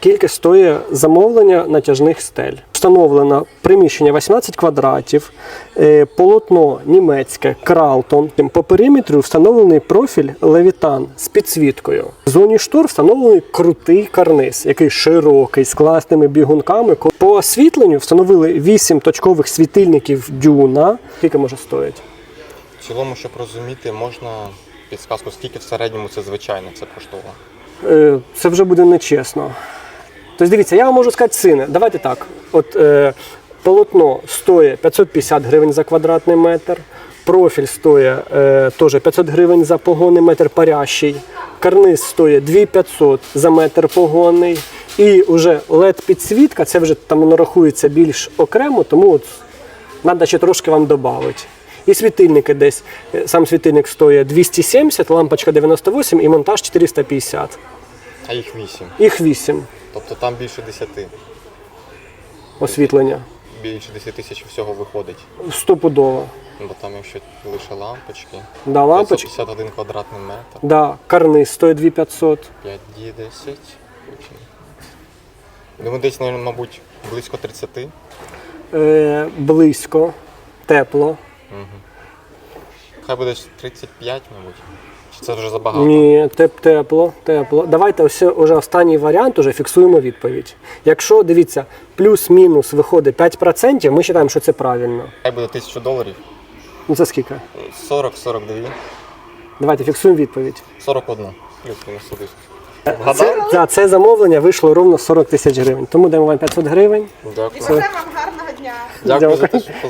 Скільки стоїть замовлення натяжних стель? Встановлено приміщення 18 квадратів, е, полотно німецьке, Кралтон. По периметру встановлений профіль левітан з підсвіткою. В зоні штор встановлений крутий карниз, який широкий, з класними бігунками. По освітленню встановили 8 точкових світильників дюна. Скільки може стоїти? В цілому, щоб розуміти, можна підсказку, скільки в середньому це звичайно це коштувало. Е, це вже буде нечесно. Тобто, дивіться, я вам можу сказати ціни. Давайте так. От е, полотно стоїть 550 гривень за квадратний метр, профіль стоїть е, теж 500 гривень за погонний метр парящий, карниз стоїть 2500 за метр погонний. І вже led підсвітка це вже там воно рахується більш окремо, тому от треба ще трошки вам додати. І світильники десь. е, Сам світильник стоїть 270, лампочка 98 і монтаж 450. А їх 8. Їх 8 Тобто там більше 10. освітлення. Більше 10 тисяч всього виходить. Стопудово. Бо там, якщо лише лампочки, Да, лампочки. 551 квадратний метр, Да, карниз стоїть 2500. 5 d 10. Думаю, десь, мабуть, близько 30. Е, близько, тепло. Хай буде 35, мабуть. Чи це вже забагато? Ні, теп, тепло, тепло. Давайте ось уже останній варіант, уже фіксуємо відповідь. Якщо дивіться, плюс-мінус виходить 5%, ми вважаємо, що це правильно. Хай буде 1000 доларів. Ну це скільки? 40-42. Давайте фіксуємо відповідь. 41. Плюс-мінус сюди. Це, це замовлення вийшло ровно 40 тисяч гривень. Тому даємо вам 500 гривень. Дякую. Бажаємо вам гарного дня. Дякую за Дякую. те, що позвонили.